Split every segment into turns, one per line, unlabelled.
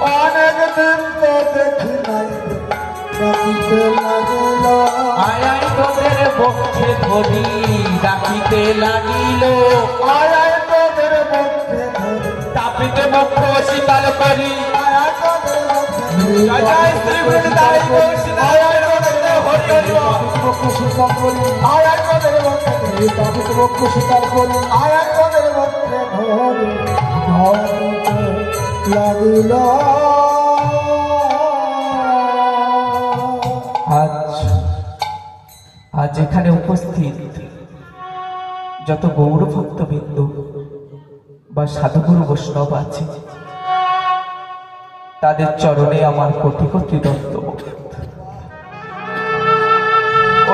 অনেক দিন তো দেখি নাই। লাগিল।
আয়াই তোদের বক্ষে ধরি
ডাকিতে লাগিল।
আয়াই তোদের
বক্ষে তাপিতে
বক্ষ শীতল করি। আয়াই তোদের জয় করি। আয়াই তোদের বক্ষে করি। আয়াই তোদের ধরি লাগিল
আজ আজ এখানে উপস্থিত যত গৌর ভক্তবৃন্দ বা সাধুগুরু বৈষ্ণব আছে, তাদের চরণে আমার কোটি কোটি দত্তবোধ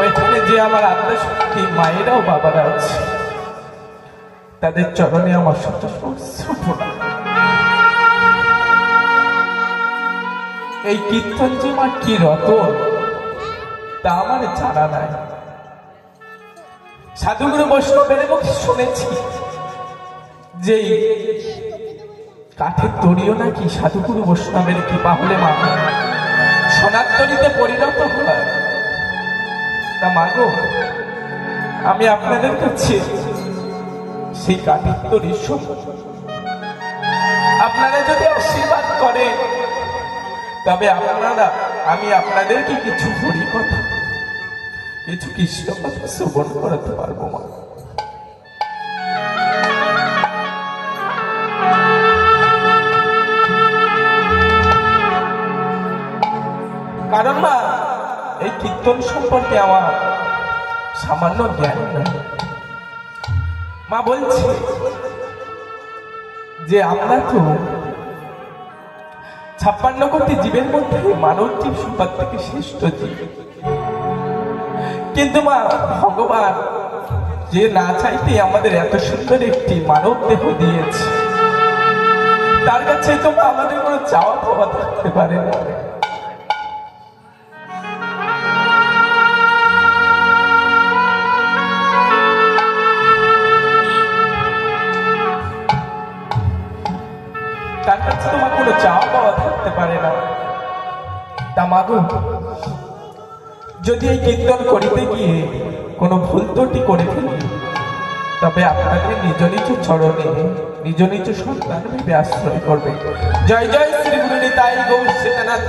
ওইখানে যে আমার আত্মশক্তি মায়েরাও বাবারা আছে, তাদের চরণে আমার সহস্র প্রণাম। এই কীর্তন যে আমার কি রতন? তা আমার জানা নাই। সাধুগুরু বৈষ্ণবের মুখে শুনেছি যে কাঠের তরিও নাকি সাধুগুরু বৈষ্ণবের কৃপা হলে মা সোনার তরিতে পরিণত হয়। তা মাগো আমি আপনাদের কাছে সেই কাঠের তরি আপনারা যদি তবে আপনারা, আমি আপনাদেরকে কিছু হরি কথা। কিছু কৃষ্ণ কথা শ্রবণ করাতে পারব মা। কারণ মা, এই কীর্তন সম্পর্কে আমার সামান্য জ্ঞান নেই। মা বলছে যে আমরা তো ছাপ্পান্ন কোটি জীবের মধ্যে মানব জীব সবার থেকে শ্রেষ্ঠ জীব। কিন্তু মা, ভগবান, যে না চাইতে আমাদের এত সুন্দর একটি মানব দেহ দিয়েছে, তার কাছে তো আমাদের কোনো চাওয়া পাওয়া থাকতে পারে না। তার কাছে তোমার কোনো চাওয়া পাওয়া থাকতে পারে না? তা মাগো, যদি এই কীর্তন করিতে গিয়ে কোনো ভুল ত্রুটি করে ফেলি, তবে আপনাকে নিজ নিজ চরণে, নিজ নিজ সন্তান ভেবে আশ্রয় করবে। জয় জয় শ্রী গুরু নিতাই গৌর সীতানাথ